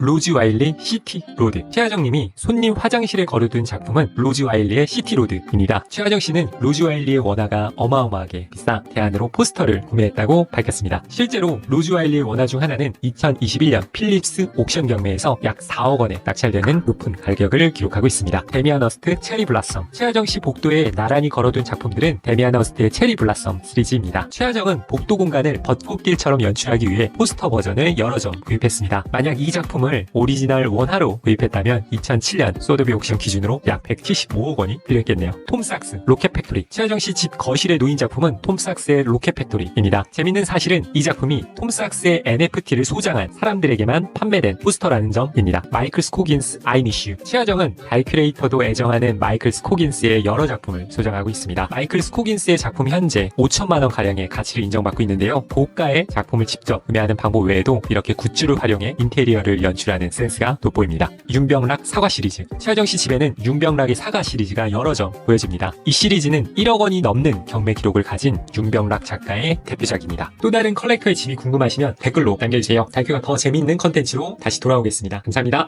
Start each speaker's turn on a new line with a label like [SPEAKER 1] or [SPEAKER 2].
[SPEAKER 1] 로즈 와일리 시티 로드. 최하정 님이 손님 화장실에 걸어둔 작품은 로즈 와일리의 시티 로드입니다. 최하정 씨는 로즈 와일리의 원화가 어마어마하게 비싸 대안으로 포스터를 구매했다고 밝혔습니다. 실제로 로즈 와일리의 원화 중 하나는 2021년 필립스 옥션 경매에서 약 4억 원에 낙찰되는 높은 가격을 기록하고 있습니다. 데미안 어스트 체리 블라썸. 최하정 씨 복도에 나란히 걸어둔 작품들은 데미안 어스트의 체리 블라썸 시리즈입니다. 최하정은 복도 공간을 벚꽃길처럼 연출하기 위해 포스터 버전을 여러 점 구입했습니다. 만약 이 작품 을 오리지널 원화로 구입했다면 2007년 소더비 옥션 기준으로 약 175억 원이 필요했겠네요. 톰 삭스 로켓 팩토리. 최하정 씨 집 거실에 놓인 작품은 톰 삭스의 로켓 팩토리입니다. 재밌는 사실은 이 작품이 톰 삭스의 NFT를 소장한 사람들에게만 판매된 포스터라는 점입니다. 마이클 스코긴스 아이니슈. 최하정은 다이큐레이터도 애정하는 마이클 스코긴스의 여러 작품을 소장하고 있습니다. 마이클 스코긴스의 작품 현재 5천만 원 가량의 가치를 인정받고 있는데요. 고가의 작품을 직접 구매하는 방법 외에도 이렇게 굿즈를 활용해 인테리어를 연 출하는 센스가 돋보입니다. 윤병락 사과 시리즈. 최하정 씨 집에는 윤병락의 사과 시리즈가 여러 점 보여집니다. 이 시리즈는 1억 원이 넘는 경매 기록을 가진 윤병락 작가의 대표작입니다. 또 다른 컬렉터의 집이 궁금하시면 댓글로 남겨주세요. 다큐가 더 재미있는 컨텐츠로 다시 돌아오겠습니다. 감사합니다.